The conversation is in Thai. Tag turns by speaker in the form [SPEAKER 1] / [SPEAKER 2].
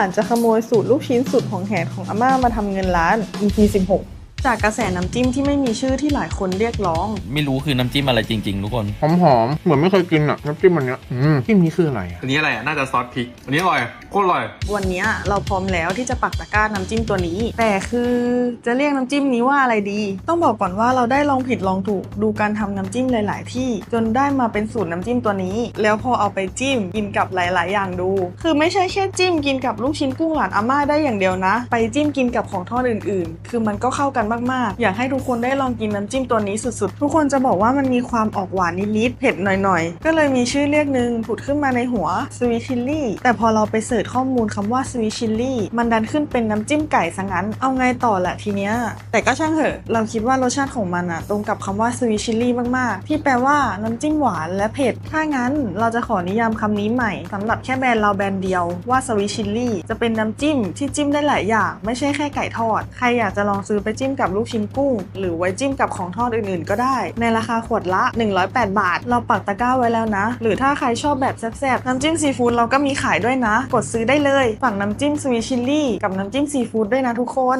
[SPEAKER 1] หลานจะขโมยสูตรลูกชิ้นสุดของแหนของอาม่ามาทำเงินล้าน EP 16 จากกระแสน้ำจิ้มที่ไม่มีชื่อที่หลายคนเรียกร้อง
[SPEAKER 2] ไม่รู้คือน้ำจิ้มอะไรจริงๆทุกคน
[SPEAKER 3] หอมหอมๆเหมือนไม่เคยกินอะน้ำจิ้มอันเนี้ยอืมจิ้มนี้คืออะไรอะ
[SPEAKER 4] อันนี้อะไรอะ น่าจะซอสพริก อันนี้อร่อย โคตรอร่อย
[SPEAKER 1] วันเนี้ยเราพร้อมแล้วที่จะปักตะกร้าน้ำจิ้มตัวนี้ แต่คือจะเรียกน้ำจิ้มนี้ว่าอะไรดี ต้องบอกก่อนว่าเราได้ลองผิดลองถูกดูการทำน้ำจิ้มหลาย ๆ ที่ จนได้มาเป็นสูตรน้ำจิ้มตัวนี้ แล้วพอเอาไปจิ้มกินกับหลาย ๆ อย่างดู คือไม่ใช่แค่จิ้มกินกับลูกชิ้นกุ้งหลานอาม่าได้อย่างเดียวนะ ไปจิ้มกินกับของทอดอื่น ๆ คือมันก็เข้ากันมากๆ อยากให้ทุกคนได้ลองกินน้ำจิ้มตัวนี้สุดๆ ทุกคนจะบอกว่ามันมีความออกหวานนิดๆ เผ็ดหน่อยๆ ก็เลยมีชื่อเรียกหนึ่งผุดขึ้นมาในหัวสวีชิลลี่แต่พอเราไปเสิร์ชข้อมูลคำว่าสวีชิลลี่มันดันขึ้นเป็นน้ำจิ้มไก่ซะงั้น เอาไงต่อละทีเนี้ย แต่ก็ช่างเถอะ เราคิดว่ารสชาติของมันอะตรงกับคำว่าสวีชิลลี่มากๆ ที่แปลว่าน้ำจิ้มหวานและเผ็ด ถ้างั้นเราจะขอนิยามคำนี้ใหม่สำหรับแค่แบรนด์เราแบรนด์เดียวว่าสวีชิลลี่จะเป็นน้ำจิ้มที่จิ้มได้หลายอย่าง ไม่ใช่แค่ไก่ทอด ใครอยากจะลองซื้อไปจิ้มกับลูกชิ้นกุ้ง หรือไว้จิ้มกับของทอดอื่นๆ ก็ได้ ในราคาขวดละ 108 บาท เราปักตะกร้าไว้แล้วนะ หรือถ้าใครชอบแบบแซ่บๆ น้ำจิ้มซีฟู้ดเราก็มีขายด้วยนะ กดซื้อได้เลย ฝั่งน้ำจิ้มสวีชิลลี่กับน้ำจิ้มซีฟู้ดด้วยนะทุกคน